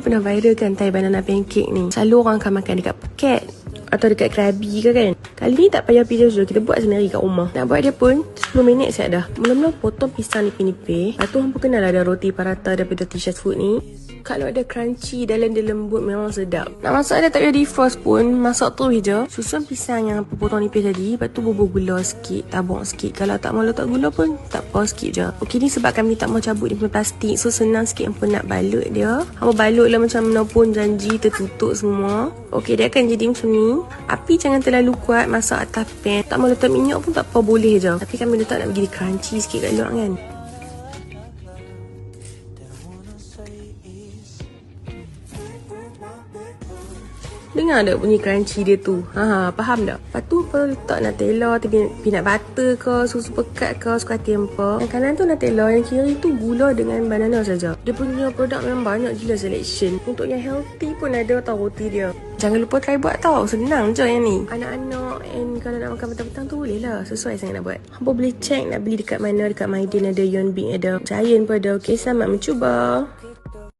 Pernah viral kan Thai banana pancake ni? Selalu orang akan makan dekat Phuket Atau dekat Krabi ke kan Kali ni tak payah pergi jauh Kita buat sendiri kat rumah Nak buat dia pun 10 minit siap dah Mula-mula potong pisang nipis-nipis Lepas tu hampa kenal ada roti parata Daripada t-shirt food ni kalau ada crunchy dalam dia lembut memang sedap. Nak masak dia tak payah defrost pun, masak tu je. Susun pisang yang potong nipis tadi, lepas tu bubur gula sikit, tabung sikit. Kalau tak mau letak gula pun, tak apa sikit je. Okey ni sebab kami tak mau cabut dia punya plastik, so senang sikit hampa nak balut dia. Hampa balut lah macam mana pun janji tertutup semua. Okey dia akan jadi macam ni. Api jangan terlalu kuat, masak atas pan. Tak mau letak minyak pun tak apa boleh je. Tapi kami letak nak bagi dia crunchy sikit kat luar kan. Dengar tak bunyi crunchy dia tu? Ha, faham tak? Lepas tu apa letak Nutella, peanut butter ke, susu pekat ke, suka apa. Yang kanan tu Nutella, yang kiri tu gula dengan banana saja. Dia punya produk memang banyak gila selection. Untuk yang healthy pun ada tau roti dia. Jangan lupa try buat tau. Senang je yang ni. Anak-anak and kalau nak makan petang-petang tu boleh lah. Sesuai saya nak buat. Hampa boleh check nak beli dekat mana. Dekat Maidin ada, Yon Bing ada, Giant pun ada. Okay, selamat mencuba.